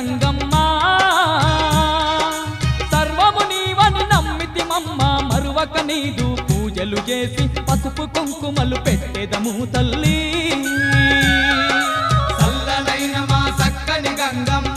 గంగమ్మ సర్వము నీవని నమ్మితిమమ్మ మరువక నీదు పూజలు చేసి పసుపు కుంకుమలు పెట్టేదము తల్లి. చల్లనైన మా సక్కని గంగమ్మ.